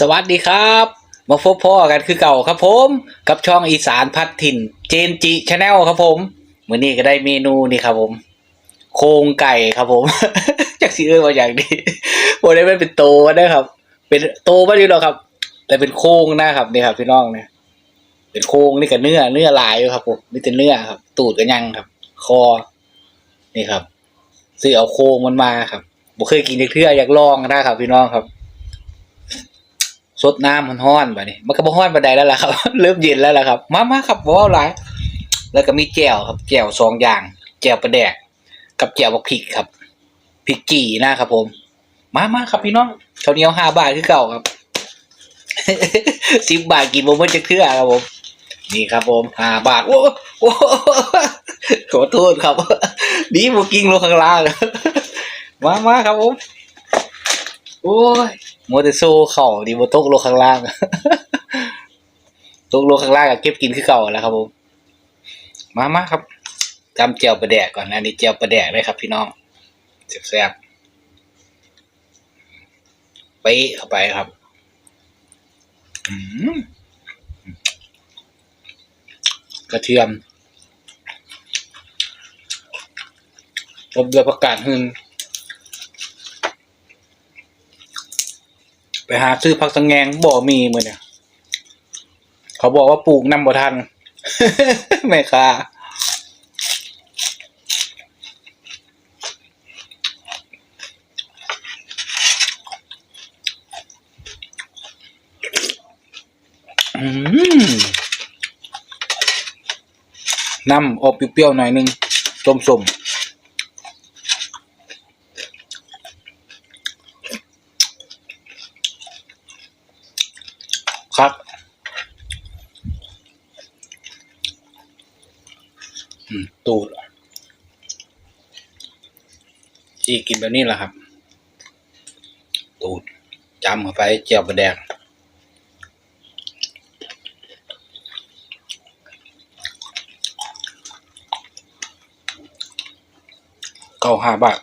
สวัสดีครับ มาพบพ่อกันคือเก่าครับผม กับช่องอีสานพัดถิ่น เจนจิชาแนลครับผมมื้อนี้ก็ได้เมนูนี่ครับผม โครงไก่ครับผม จากสีเอ้ยมาอย่างนี้โอ้ได้เป็นโตนะครับ เป็นโตไม่ดีหรอครับ แต่เป็นโครงนะครับนี่ครับพี่น้องเนี่ยเป็นโครงนี่กับเนื้อเนื้อลายอยู่ครับผมนี่เป็นเนื้อครับ ตูดกับยังครับ คอ นี่ครับซื้อเอาโครงมันมาครับบ่เคยกินเทื่ออยากลองนะครับพี่น้องครับ สดน้ำมันห้อนไปนี่มันก็บ่ห้อนปานใดแล้วล่ะครับ เริ่มเย็นแล้วล่ะครับ มามาครับบ่เอาหลายแล้วก็มีแจ่วครับแจ่วสองอย่าง แจ่วปลาแดก กับแจ่วบักพริกครับพริกจี่นะครับผม มามาครับพี่น้องข้าวเหนียวห้าบาทคือเก่าครับสิบบาทกินบ่หมดจะเทื่อครับผม นี่ครับผมห้าบาทโอ้โอ้ขอโทษครับนี่บ่กิ้งลงข้างล่างมามาครับผม โอ้ย โมเตโซเข่าดีโมตกลงข้างล่างตกลงข้างล่างก็เก็บกินคือเก่าแล้วครับผมมามาครับจำเจียวปลาแดกก่อนนะนี่เจียวปลาแดกเลยครับ พี่น้องแซ่บๆไปเข้าไปครับกระเทียมอบด้วยผักกาดหึ่น ไปหาซื้อผักสังแงงบ่มีมือเนี่ยเขาบอกว่าปลูกนำบ่ทันแม่ค้าน้ำออกเปรี้ยวๆหน่อยนึงสมๆครับ อืม ตูดจีกินแบบนี้แหละครับ ตูดจำเข้าไปเจียวประแดงเก้าห้าบาท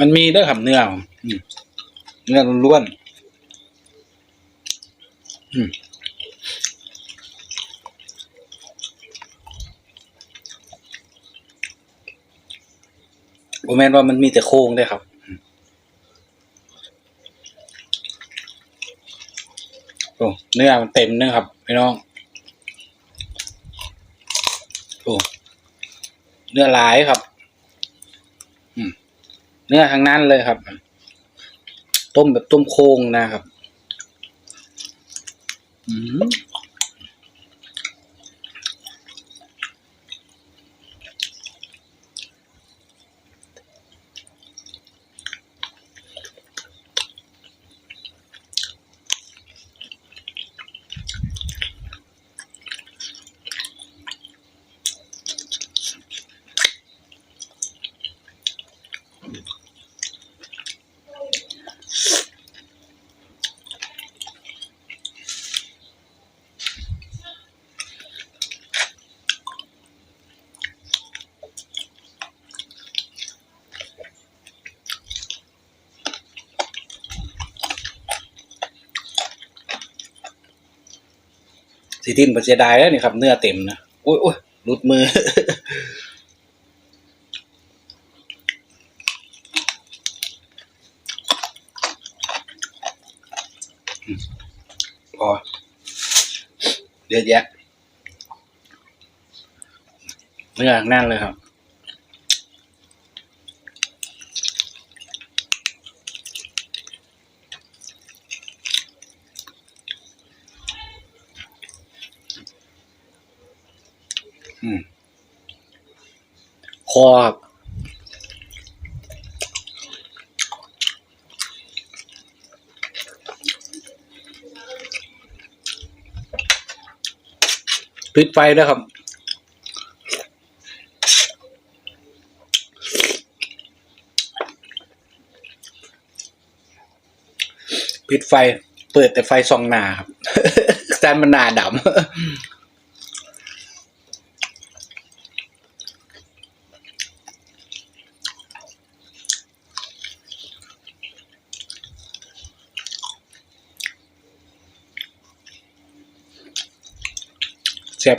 มันมีด้วยครับเนื้อเนื้อล้วนอืมผมแมนว่ามันมีแต่โครงด้วยครับโอ้เนื้อมันเต็มเนื้อครับพี่น้องโอ้เนื้อลายครับ เนื้อทั้งนั้นเลยครับ ต้มแบบต้มโค้งนะครับ อืม สีทินปัจเจดายแล้วนี่ครับ เนื้อเต็มนะโอ้ยโอ้ยหลุดมือ พอเยอะแยะเนื้อแน่นเลยครับ คอบปิดไฟนะครับ ปิดไฟ เปิดแต่ไฟซองหนาครับแซนมันหนาดำ แซ่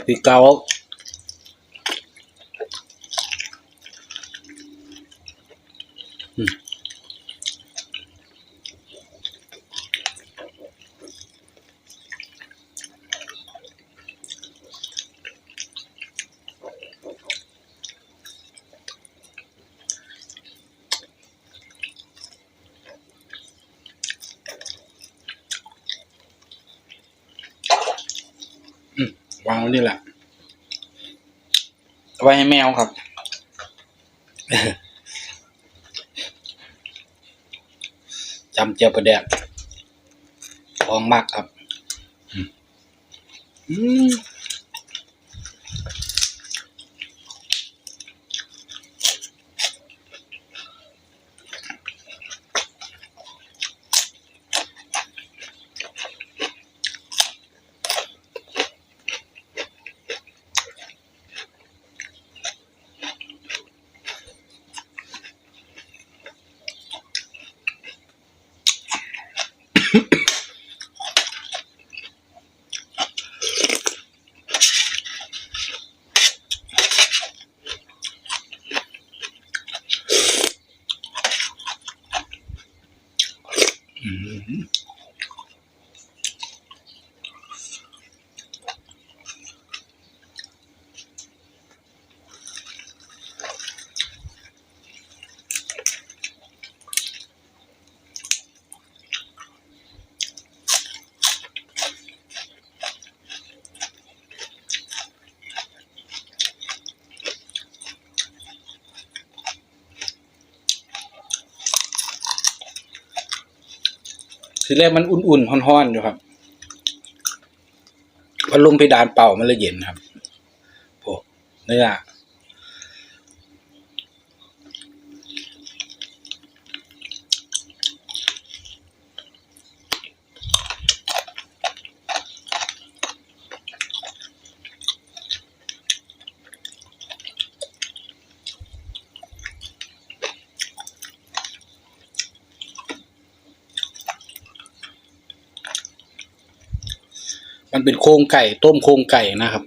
วางไว้นี่แหละ ไว้ให้แมวครับ จำเจียวประเดกของมากครับ อืม อืม ทีแรกมันอุ่นๆฮ้อนๆอยู่ครับพอลงเพดานเป่ามันเลยเย็นครับโอ้เนื้อ มันเป็นโครงไก่ต้มโครงไก่นะครับ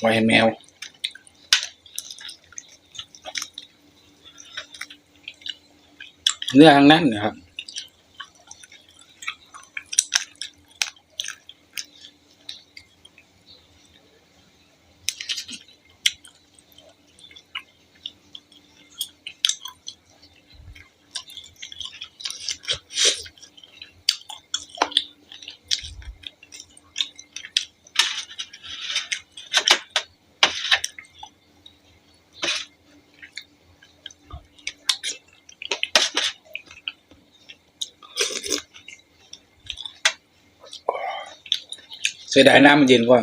ไว้แมว เนื้อทั้งนั้นนะครับ เสียดายน้ำมันเย็นกว่า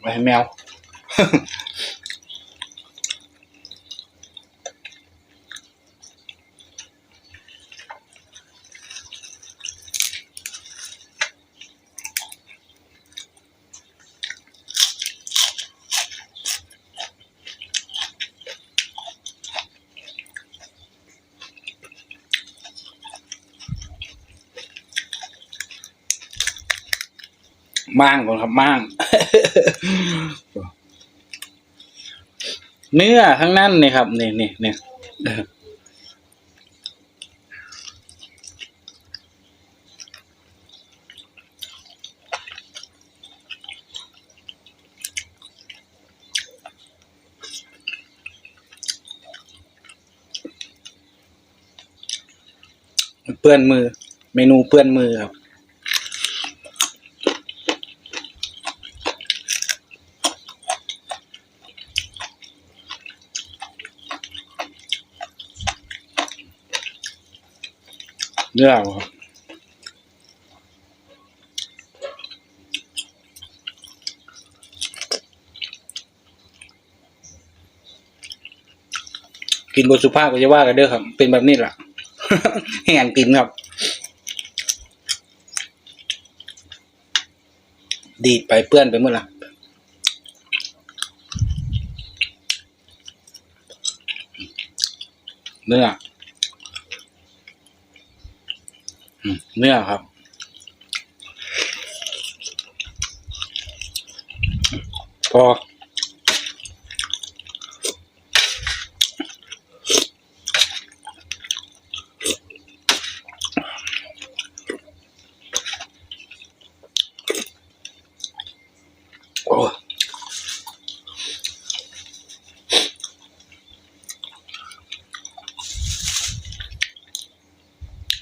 ไว้ให้แมว ม่างก่อนครับม่าง เนื้อข้างนั้นนี่ครับนี่นี่นี่เออมันเปื้อนมือ เมนูเปื้อนมือครับ เนื้อครับกินบนสุภาพก็จะว่ากันเด้อครับ เป็นแบบนี้แหละแห่งกินครับ ดีดไปเปื้อนไปหมดละเนื้ออืม เนื้อครับ พอ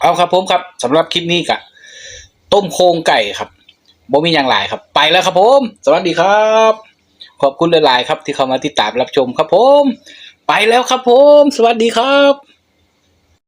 เอาครับผมครับสำหรับคลิปนี้กะต้มโครงไก่ครับบ่มีอย่างหลายครับ ไปแล้วครับผม สวัสดีครับ ขอบคุณหลาย ๆ ครับที่เข้ามาติดตามรับชมครับผม ไปแล้วครับผม สวัสดีครับ